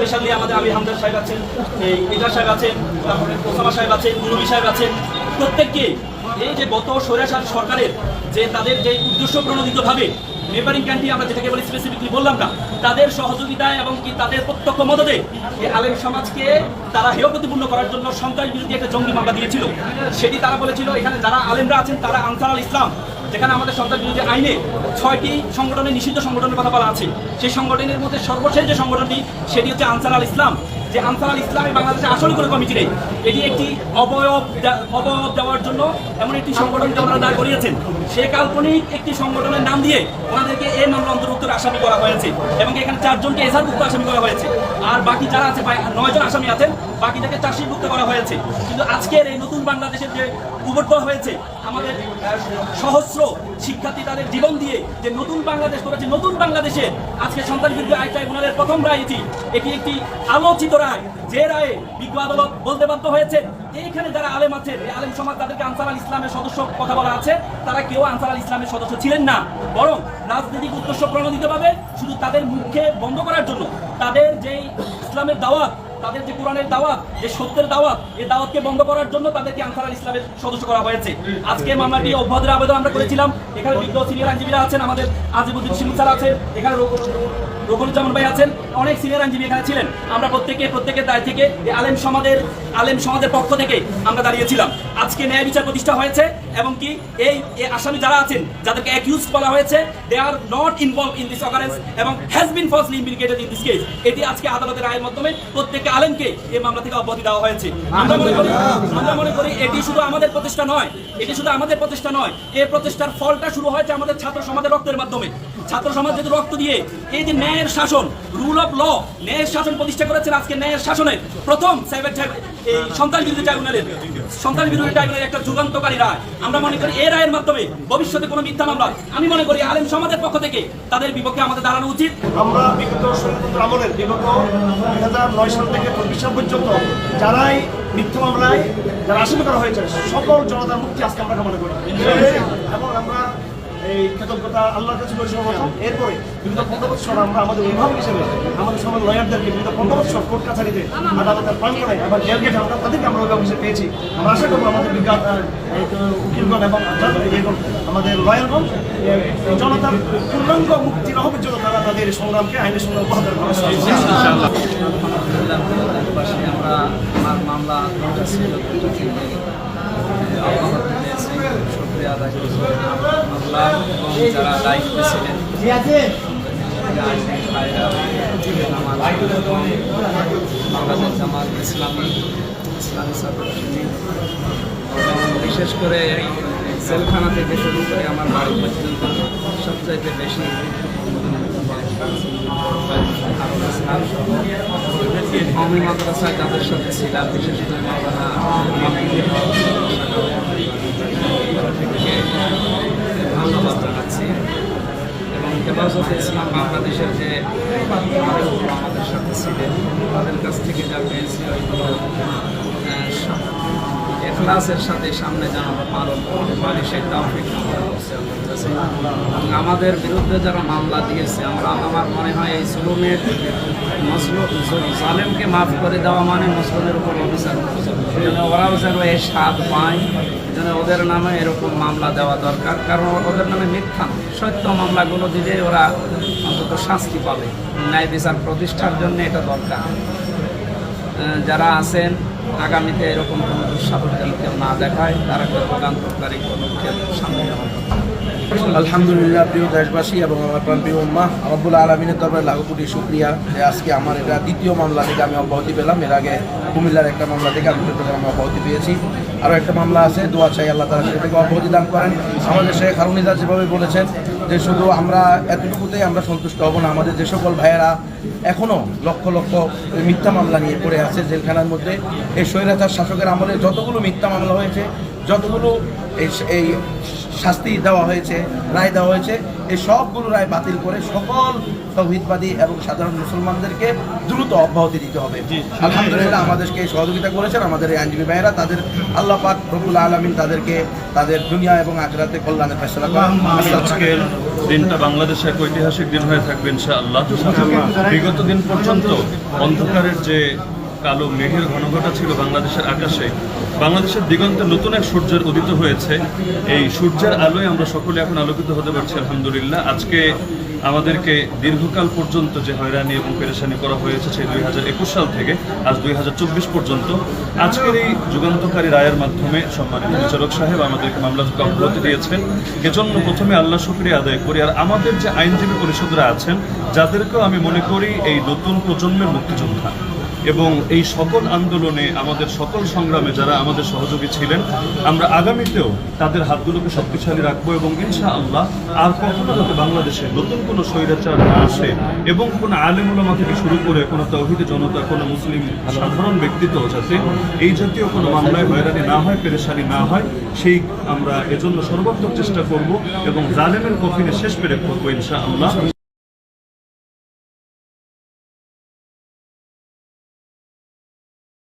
Specially আমাদের আমির হামদার সাহেব আছেন, এই ইদার সাহেব আছেন, তারপরে ওসামা সাহেব আছেন, মুরবি সাহেব আছেন, প্রত্যেককে এই যে গত স্বৈরাচার সরকারের যে তাদের যে উদ্দেশ্য প্রণোদিতভাবে নেবারিং কান্ট্রি আমরা যেটাকে বলি স্পেসিফিকলি বললাম না, তাদের সহযোগিতায় এবং কি তাদের প্রত্যক্ষ মদতে এই আলেম সমাজকে তারা হেয় প্রতিপূর্ণ করার জন্য সন্ত্রাস বিরোধী একটা জঙ্গি মামলা দিয়েছিল। সেটি তারা বলেছিল, এখানে যারা আলেমরা আছেন তারা আনসার আল ইসলাম যেখানে আমাদের সন্ত্রাস বিরোধী আইনে ছয়টি সংগঠনের নিষিদ্ধ সংগঠনের কথা বলা আছে, সেই সংগঠনের মধ্যে সর্বশেষ যে সংগঠনটি, সেটি হচ্ছে আনসার আল ইসলাম যে আনসার আল ইসলামে বাংলাদেশে আসলে কোনো কমিটি নেই। এটি একটি অবয়ব অবয়ব দেওয়ার জন্য এমন একটি সংগঠনকে ওনারা দাঁড় করিয়েছেন। সে কাল্পনিক একটি সংগঠনের নাম দিয়ে ওনাদেরকে এই মামলা অন্তর্ভুক্ত আসামি করা হয়েছে এবং এখানে চারজনকে এজারভুক্ত আসামি করা হয়েছে। আর বাকি যারা আছে নয়জন আসামি আছেন, বাকিটাকে চাষিভুক্ত করা হয়েছে। কিন্তু আজকের এই নতুন বাংলাদেশের যে উবর্তন হয়েছে, আমাদের সহস্র শিক্ষার্থী তাদের জীবন দিয়ে যে নতুন বাংলাদেশ করেছে, নতুন বাংলাদেশে আজকে সন্তান বিরুদ্ধে আইন ট্রাইব্যুনালের প্রথম রায় এটি একটি আলোচিত রায় যে রায়ে বিজ্ঞ আদালত বলতে বাধ্য হয়েছে, এইখানে যারা আলেম আছেন, এই আলেম সমাজ তাদেরকে আনসার আল ইসলামের সদস্য কথা বলা আছে, তারা কেউ আনসার আল ইসলামের সদস্য ছিলেন না। বরং রাজনৈতিক উদ্দেশ্য প্রণোদিতভাবে শুধু তাদের মুখে বন্ধ করার জন্য তাদের যেই ইসলামের দাওয়াত, তাদের যে কোরআনের দাওয়াত, যে সত্যের দাওয়াত, এই দাওয়াতকে বন্ধ করার জন্য তাদেরকে আনসার আল ইসলামের সদস্য করা হয়েছে। আজকে মামলাটি অব্যাহতির আবেদন আমরা করেছিলাম। এখানে বিজ্ঞ সিনিয়র আইনজীবীরা আছেন, আমাদের আজিবুদ্দিন সিং স্যার এখানে রঘুরুজ্জামান ভাই আছেন। অনেক সিনিয়র আইনজীবী এখানে ছিলেন। আমরা প্রত্যেকে, প্রত্যেকের দায় থেকে আলেম সমাজের আলেম সমাজের পক্ষ থেকে আমরা দাঁড়িয়েছিলাম। আজকে ন্যায় বিচার প্রতিষ্ঠা হয়েছে এবং কি এই আসামি যারা আছেন, যাদেরকে অ্যাকিউজ বলা হয়েছে they are not involve in this occurrence এবং has been falsely implicated in this case এটি আজকে আদালতের রায়ের মাধ্যমে প্রত্যেক আলেমকে এই মামলা থেকে অব্যাহতি দেওয়া হয়েছে। আমরা মনে করি, আমরা মনে করি এটি শুধু আমাদের প্রতিষ্ঠা নয়, এটি শুধু আমাদের প্রতিষ্ঠা নয়, এই প্রতিষ্ঠার ফলটা শুরু হয়েছে আমাদের ছাত্র সমাজের রক্তের মাধ্যমে। ছাত্র সমাজ যেহেতু রক্ত দিয়ে, এই যে ন্যায়ের শাসন রুল অফ ল ন্যায়ের শাসন প্রতিষ্ঠা করেছেন আজকে ন্যায়ের শাসনের প্রথম সাইবার এই সন্তান বিরোধী ট্রাইব্যুনালের সন্তান বিরোধী ট্রাইব্যুনালের একটা যুগান্তকারী রায়। আমরা মনে করি এই রায়ের মাধ্যমে ভবিষ্যতে কোনো মিথ্যা মামলা, আমি মনে করি আলেম সমাজের পক্ষ থেকে তাদের বিপক্ষে আমাদের দাঁড়ানো উচিত। আমরা বিগত আমলের, বিগত দুই হাজার নয় সাল থেকে চব্বিশ সাল পর্যন্ত যারাই মিথ্যা মামলায় যারা আসামি করা হয়েছে, সকল জনতার মুক্তি আজকে আমরা কামনা করি। এবং আমরা এই কৃতজ্ঞতা, আল্লাহর কাছে এরপরে বিগত পনেরো আমরা আমাদের অভিভাবক হিসেবে, আমাদের সমাজ লয়ারদেরকে বিগত পনেরো বছর কোর্ট কাছারিতে আদালতের প্রাঙ্গণে আবার জেল গেটে আমরা, তাদেরকে আমরা অভিভাবক হিসেবে পেয়েছি। আমরা আশা করব আমাদের বিজ্ঞান উকিলগণ এবং আমাদের লয়ারগণ জনতার পূর্ণাঙ্গ মুক্তি লাভের জন্য তারা তাদের সংগ্রামকে, আইনের সঙ্গে অব্যাহত আমার মামলা দুটো ছিল দুটো থেকে অব্যাহতি পেয়েছি শুক্রিয়া ইসলামী বিশেষ করে এই জেলখানা থেকে শুরু করে আমার বাড়ি পর্যন্ত সবচাইতে বেশি আমি মাদ্রাসায় যাদের সাথে ছিলাম, বিশেষ করে মাওলানা ধন্যবাদ জানাচ্ছি। এবং হেফাজতে ইসলাম বাংলাদেশের যে আমাদের সাথে ছিলেন, তাদের কাছ থেকে যা পেয়েছি সব এখলাসের সাথে সামনে জানানো পালন করতে পারি আমরা করছি এবং আমাদের বিরুদ্ধে যারা মামলা দিয়েছে, আমরা আমার মনে হয় এই জুলুমের মসলুম জালেমকে মাফ করে দেওয়া মানে মুসলিমের উপর যেন ওরাও যেন এই স্বাদ পায়, যেন ওদের নামে এরকম মামলা দেওয়া দরকার। কারণ ওদের নামে মিথ্যা সত্য মামলাগুলো দিলে ওরা অন্তত শাস্তি পাবে। ন্যায় বিচার প্রতিষ্ঠার জন্য এটা দরকার। যারা আছেন আগামীতে এরকম কোনো দুঃসাহস কেউ না দেখায়, তারা কেউ প্রকান্তকারী কোনো সামনে আলহামদুলিল্লাহ, প্রিয় দেশবাসী এবং আমার প্রান্তীয় উম্মা রব্বুল আলমিনের তরফে লাখো কোটি শুক্রিয়া যে আজকে আমার এটা দ্বিতীয় মামলা থেকে আমি অব্যাহতি পেলাম। এর আগে কুমিল্লার একটা মামলা থেকে আমি চট্টগ্রামে অব্যাহতি পেয়েছি। আরও একটা মামলা আছে, দোয়া চাই আল্লাহ তালা সেটা থেকে অব্যাহতি দান করেন। আমাদের শেখ হারুনিদা যেভাবে বলেছেন যে শুধু আমরা এতটুকুতেই আমরা সন্তুষ্ট হব না, আমাদের যে সকল ভাইয়েরা এখনও লক্ষ লক্ষ মিথ্যা মামলা নিয়ে পড়ে আছে জেলখানার মধ্যে, এই স্বৈরাচার শাসকের আমলে যতগুলো মিথ্যা মামলা হয়েছে, যতগুলো এই শাস্তি দেওয়া হয়েছে, রায় দেওয়া হয়েছে, এই সবগুলো রায় বাতিল করে সকল তৌহিদবাদী এবং সাধারণ মুসলমানদেরকে দ্রুত অব্যাহতি দিতে হবে। আলহামদুলিল্লাহ আমাদেরকে সহযোগিতা করেছেন আমাদের এই আইনজীবী ভাইয়েরা। তাদের আল্লাহ পাক রবুল আলমিন তাদেরকে তাদের দুনিয়া এবং আগ্রাতে কল্যাণের ফেসলা আজকের দিনটা বাংলাদেশে এক ঐতিহাসিক দিন হয়ে থাকবে ইনশাআল্লাহ। বিগত দিন পর্যন্ত অন্ধকারের যে কালো মেঘের ঘনঘটা ছিল বাংলাদেশের আকাশে। বাংলাদেশের দিগন্তে নতুন এক সূর্যের উদিত হয়েছে। এই সূর্যের আলোয় আমরা সকলে এখন আলোকিত হতে পারছি, আলহামদুলিল্লাহ। আজকে আমাদেরকে দীর্ঘকাল পর্যন্ত যে হয়রানি এবং পেরেশানি করা হয়েছে, সেই দুই হাজার একুশ সাল থেকে, আজ দুই হাজার চব্বিশ পর্যন্ত। আজকের এই যুগান্তকারী রায়ের মাধ্যমে সম্মানিত বিচারক সাহেব আমাদেরকে মামলাকে অব্যাহতি দিয়েছেন। এজন্য প্রথমে আল্লাহ শুক্রিয়া আদায় করি। আর আমাদের যে আইনজীবী পরিষদরা আছেন, যাদেরকেও আমি মনে করি এই নতুন প্রজন্মের মুক্তিযোদ্ধা। এবং এই সকল আন্দোলনে আমাদের সকল সংগ্রামে যারা আমাদের সহযোগী ছিলেন, আমরা আগামীতেও তাদের হাতগুলোকে শক্তিশালী রাখব এবং ইনশা আল্লাহ আর কখনো যাতে বাংলাদেশে নতুন কোনো স্বৈরাচার না আসে এবং কোনো আলেমুলামা থেকে শুরু করে কোনো তৌহিদি জনতা, কোনো মুসলিম সাধারণ ব্যক্তিত্ব যাতে এই জাতীয় কোনো মামলায় হয়রানি না হয়, পেরেশানি না হয়, সেই আমরা এজন্য সর্বাত্মক চেষ্টা করব এবং জালেমের কফিনে শেষ পেরে করব ইনশা আল্লাহ